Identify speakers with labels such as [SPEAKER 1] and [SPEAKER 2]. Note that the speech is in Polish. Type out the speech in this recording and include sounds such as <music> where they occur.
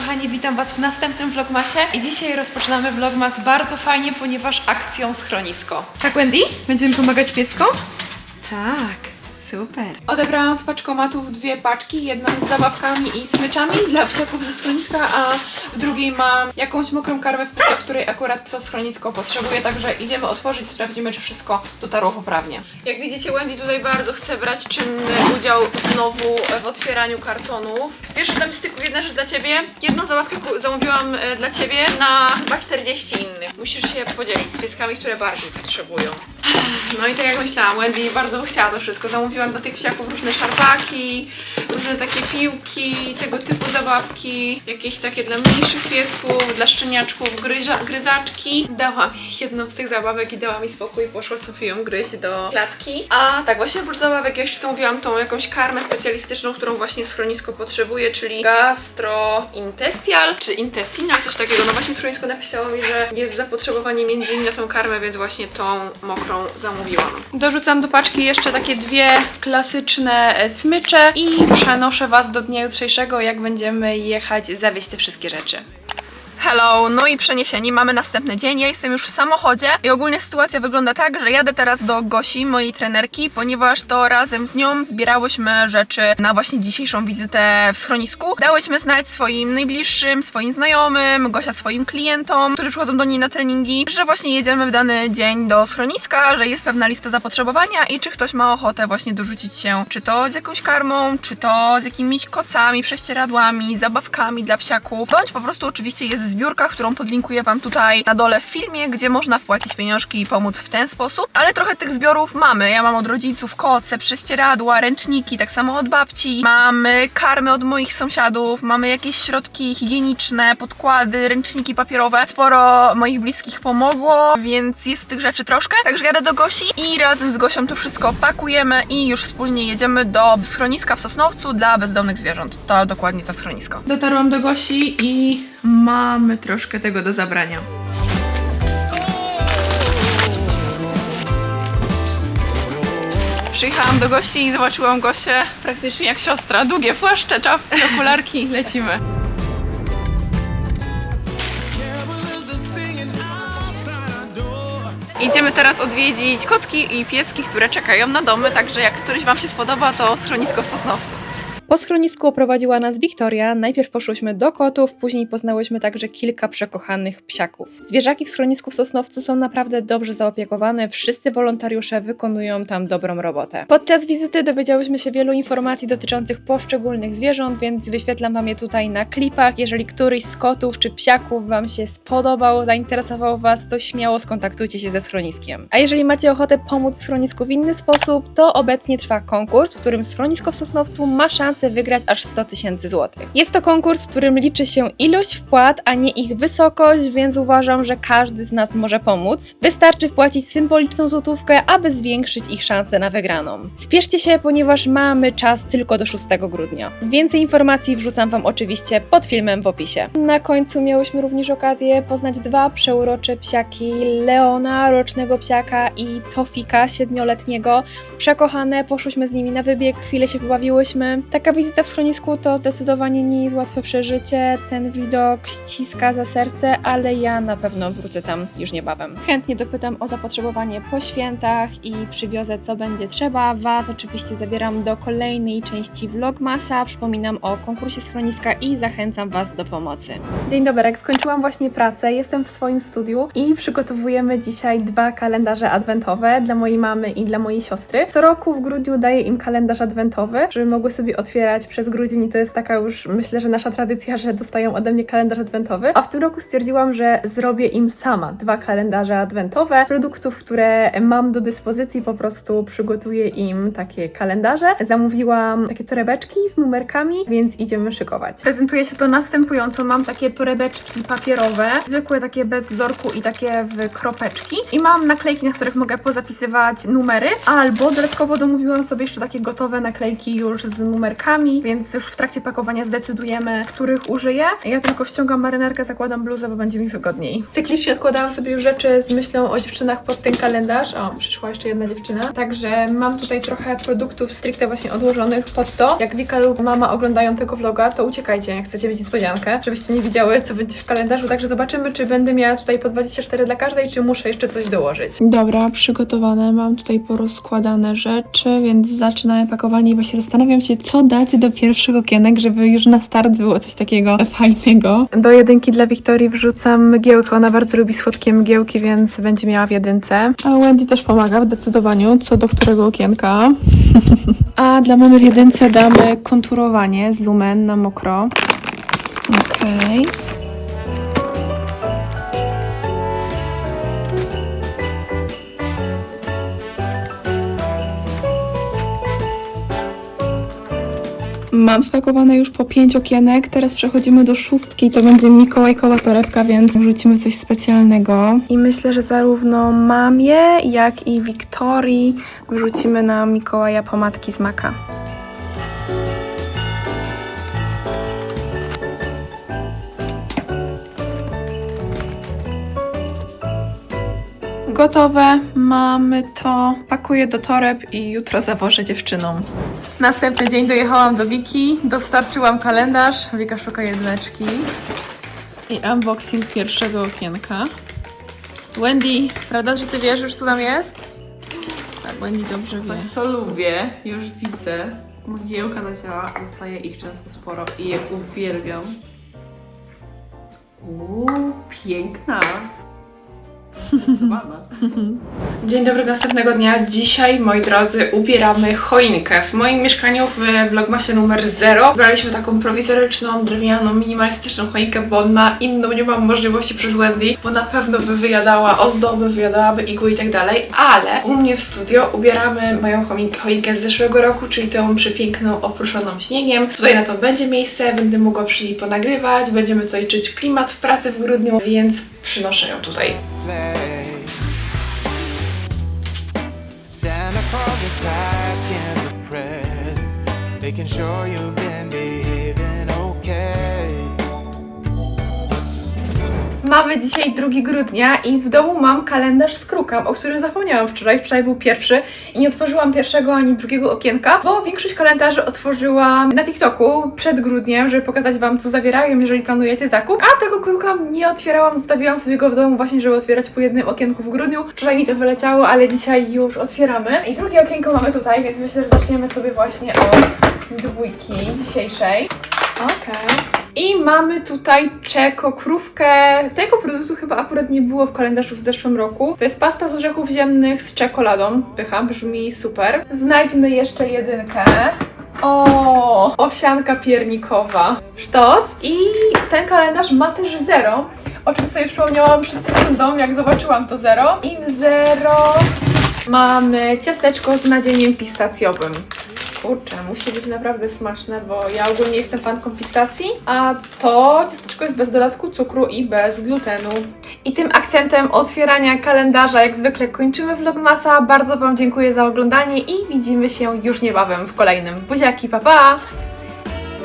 [SPEAKER 1] kochani, witam Was w następnym vlogmasie i dzisiaj rozpoczynamy vlogmas bardzo fajnie, ponieważ akcją schronisko. Tak Wendy? Będziemy pomagać pieskom? Tak. Super. Odebrałam z paczkomatów dwie paczki, jedną z zabawkami i smyczami dla psiaków ze schroniska, a w drugiej mam jakąś mokrą karwę w której akurat to schronisko potrzebuje, także idziemy otworzyć, sprawdzimy, czy wszystko dotarło poprawnie. Jak widzicie, Wendy tutaj bardzo chce brać czynny udział znowu w otwieraniu kartonów. Wiesz, tam tylko jedna rzecz dla Ciebie. Jedną zabawkę zamówiłam e, dla Ciebie na chyba 40 innych. Musisz się podzielić z pieskami, które bardziej potrzebują. No i tak jak myślałam, Wendy bardzo chciała to wszystko. Zamówiłam dla tych psiaków różne szarpaki, różne takie piłki, tego typu zabawki, jakieś takie dla mniejszych piesków, dla szczeniaczków, gryza, gryzaczki. Dałam jej jedną z tych zabawek i dała mi spokój, poszła sobie ją gryźć do klatki. A tak właśnie oprócz zabawek jeszcze zamówiłam tą jakąś karmę specjalistyczną, którą właśnie schronisko potrzebuje, czyli gastrointestial, czy intestinal, coś takiego. No właśnie schronisko napisało mi, że jest zapotrzebowanie między innymi na tą karmę, więc właśnie tą mokrą zamówiłam. Dorzucam do paczki jeszcze takie dwie klasyczne e, smycze i przenoszę Was do dnia jutrzejszego, jak będziemy jechać zawieźć te wszystkie rzeczy. Hello, no i przeniesieni, mamy następny dzień. Ja jestem już w samochodzie i ogólnie sytuacja wygląda tak, że jadę teraz do Gosi, mojej trenerki, ponieważ to razem z nią zbierałyśmy rzeczy na właśnie dzisiejszą wizytę w schronisku. Dałyśmy znać swoim najbliższym, swoim znajomym, Gosia swoim klientom, którzy przychodzą do niej na treningi, że właśnie jedziemy w dany dzień do schroniska, że jest pewna lista zapotrzebowania i czy ktoś ma ochotę właśnie dorzucić się, czy to z jakąś karmą, czy to z jakimiś kocami, prześcieradłami, zabawkami dla psiaków, bądź po prostu oczywiście jest zbiórka, którą podlinkuję Wam tutaj na dole w filmie, gdzie można wpłacić pieniążki i pomóc w ten sposób. Ale trochę tych zbiorów mamy. Ja mam od rodziców koce, prześcieradła, ręczniki, tak samo od babci. Mamy karmy od moich sąsiadów, mamy jakieś środki higieniczne, podkłady, ręczniki papierowe. Sporo moich bliskich pomogło, więc jest tych rzeczy troszkę. Także jadę do Gosi i razem z Gosią to wszystko pakujemy i już wspólnie jedziemy do schroniska w Sosnowcu dla bezdomnych zwierząt. To dokładnie to schronisko. Dotarłam do Gosi i mamy troszkę tego do zabrania. Przyjechałam do gości i zobaczyłam Gosię praktycznie jak siostra. Długie płaszcze, czapki, okularki, lecimy. Idziemy teraz odwiedzić kotki i pieski, które czekają na domy, także jak któryś Wam się spodoba, to schronisko w Sosnowcu.
[SPEAKER 2] Po schronisku oprowadziła nas Wiktoria. Najpierw poszłyśmy do kotów, później poznałyśmy także kilka przekochanych psiaków. Zwierzaki w schronisku w Sosnowcu są naprawdę dobrze zaopiekowane, wszyscy wolontariusze wykonują tam dobrą robotę. Podczas wizyty dowiedziałyśmy się wielu informacji dotyczących poszczególnych zwierząt, więc wyświetlam Wam je tutaj na klipach. Jeżeli któryś z kotów czy psiaków Wam się spodobał, zainteresował Was, to śmiało skontaktujcie się ze schroniskiem. A jeżeli macie ochotę pomóc schronisku w inny sposób, to obecnie trwa konkurs, w którym schronisko w Sosnowcu ma szansę wygrać aż 100 tysięcy złotych. Jest to konkurs, w którym liczy się ilość wpłat, a nie ich wysokość, więc uważam, że każdy z nas może pomóc. Wystarczy wpłacić symboliczną złotówkę, aby zwiększyć ich szanse na wygraną. Spieszcie się, ponieważ mamy czas tylko do 6 grudnia. Więcej informacji wrzucam Wam oczywiście pod filmem w opisie. Na końcu miałyśmy również okazję poznać dwa przeurocze psiaki Leona, rocznego psiaka i Tofika, siedmioletniego. Przekochane, poszłyśmy z nimi na wybieg, chwilę się pobawiłyśmy. Taka wizyta w schronisku to zdecydowanie nie jest łatwe przeżycie. Ten widok ściska za serce, ale ja na pewno wrócę tam już niebawem. Chętnie dopytam o zapotrzebowanie po świętach i przywiozę co będzie trzeba. Was oczywiście zabieram do kolejnej części Vlogmasa. Przypominam o konkursie schroniska i zachęcam Was do pomocy.
[SPEAKER 3] Dzień dobry, skończyłam właśnie pracę, jestem w swoim studiu i przygotowujemy dzisiaj dwa kalendarze adwentowe dla mojej mamy i dla mojej siostry. Co roku w grudniu daję im kalendarz adwentowy, żeby mogły sobie otwierać przez grudzień i to jest taka już, myślę, że nasza tradycja, że dostają ode mnie kalendarz adwentowy. A w tym roku stwierdziłam, że zrobię im sama dwa kalendarze adwentowe, produktów, które mam do dyspozycji, po prostu przygotuję im takie kalendarze. Zamówiłam takie torebeczki z numerkami, więc idziemy szykować. Prezentuje się to następująco. Mam takie torebeczki papierowe, zwykłe takie bez wzorku i takie w kropeczki. I mam naklejki, na których mogę pozapisywać numery, albo dodatkowo domówiłam sobie jeszcze takie gotowe naklejki już z numerkami
[SPEAKER 1] więc już w trakcie pakowania zdecydujemy, których użyję. Ja tylko ściągam marynarkę, zakładam bluzę, bo będzie mi wygodniej. Cyklicznie odkładałam sobie już rzeczy z myślą o dziewczynach pod ten kalendarz. O, przyszła jeszcze jedna dziewczyna. Także mam tutaj trochę produktów stricte właśnie odłożonych pod to. Jak Wika lub mama oglądają tego vloga, to uciekajcie, jak chcecie mieć niespodziankę, żebyście nie widziały, co będzie w kalendarzu. Także zobaczymy, czy będę miała tutaj po 24 dla każdej, czy muszę jeszcze coś dołożyć.
[SPEAKER 4] Dobra, przygotowane. Mam tutaj porozkładane rzeczy, więc zaczynamy pakowanie i właśnie zastanawiam się, co dać do pierwszych okienek, żeby już na start było coś takiego fajnego.
[SPEAKER 1] Do jedynki dla Wiktorii wrzucam mgiełkę. Ona bardzo lubi słodkie mgiełki, więc będzie miała w jedynce.
[SPEAKER 4] A Wendy też pomaga w decydowaniu, co do którego okienka. <laughs> A dla mamy w jedynce damy konturowanie z lumen na mokro. Okej. Mam spakowane już po pięć okienek, teraz przechodzimy do szóstki, to będzie Mikołajkowa torebka, więc wrzucimy coś specjalnego. I myślę, że zarówno mamie, jak i Wiktorii wrzucimy na Mikołaja pomadki z maka. Gotowe, mamy to. Pakuję do toreb i jutro zawożę dziewczynom. Następny dzień dojechałam do Wiki, dostarczyłam kalendarz. Wika szuka jedyneczki. I unboxing pierwszego okienka. Wendy, prawda, że ty wiesz już co tam jest? Tak, Wendy dobrze wie.
[SPEAKER 2] Coś, co lubię, już widzę. Mgiełka na ciała, dostaję ich często sporo i je uwielbiam. Uuu, piękna.
[SPEAKER 5] Dzień dobry następnego dnia. Dzisiaj, moi drodzy, ubieramy choinkę. W moim mieszkaniu w Vlogmasie numer 0 wybraliśmy taką prowizoryczną, drewnianą, minimalistyczną choinkę, bo na inną nie mam możliwości przez Wendy, bo na pewno by wyjadała ozdoby, wyjadałaby igły i tak dalej, ale u mnie w studio ubieramy moją choinkę, z zeszłego roku, czyli tą przepiękną, opruszoną śniegiem. Tutaj na to będzie miejsce, będę mogła przy niej ponagrywać, będziemy tutaj czuć klimat w pracy w grudniu, więc przynoszę ją tutaj.
[SPEAKER 6] Play. Santa Claus is back in the presents, making sure you've been behaving
[SPEAKER 1] Mamy dzisiaj 2 grudnia i w domu mam kalendarz z krukiem, o którym zapomniałam wczoraj. Wczoraj był pierwszy i nie otworzyłam pierwszego ani drugiego okienka, bo większość kalendarzy otworzyłam na TikToku przed grudniem, żeby pokazać Wam, co zawierają, jeżeli planujecie zakup. A tego kruka nie otwierałam, zostawiłam sobie go w domu właśnie, żeby otwierać po jednym okienku w grudniu. Wczoraj mi to wyleciało, ale dzisiaj już otwieramy. I drugie okienko mamy tutaj, więc myślę, że zaczniemy sobie właśnie od dwójki dzisiejszej. Okej. I mamy tutaj czekokrówkę. Tego produktu chyba akurat nie było w kalendarzu w zeszłym roku. To jest pasta z orzechów ziemnych z czekoladą. Pycha, brzmi super. Znajdźmy jeszcze jedynkę. O, owsianka piernikowa. Sztos. I ten kalendarz ma też zero, o czym sobie przypomniałam przed sekundą, jak zobaczyłam to zero. I zero mamy ciasteczko z nadzieniem pistacjowym. Kurczę, musi być naprawdę smaczne, bo ja ogólnie jestem fanką pistacji, a to ciasteczko jest bez dodatku cukru i bez glutenu. I tym akcentem otwierania kalendarza jak zwykle kończymy vlogmasa. Bardzo Wam dziękuję za oglądanie i widzimy się już niebawem w kolejnym. Buziaki, pa pa!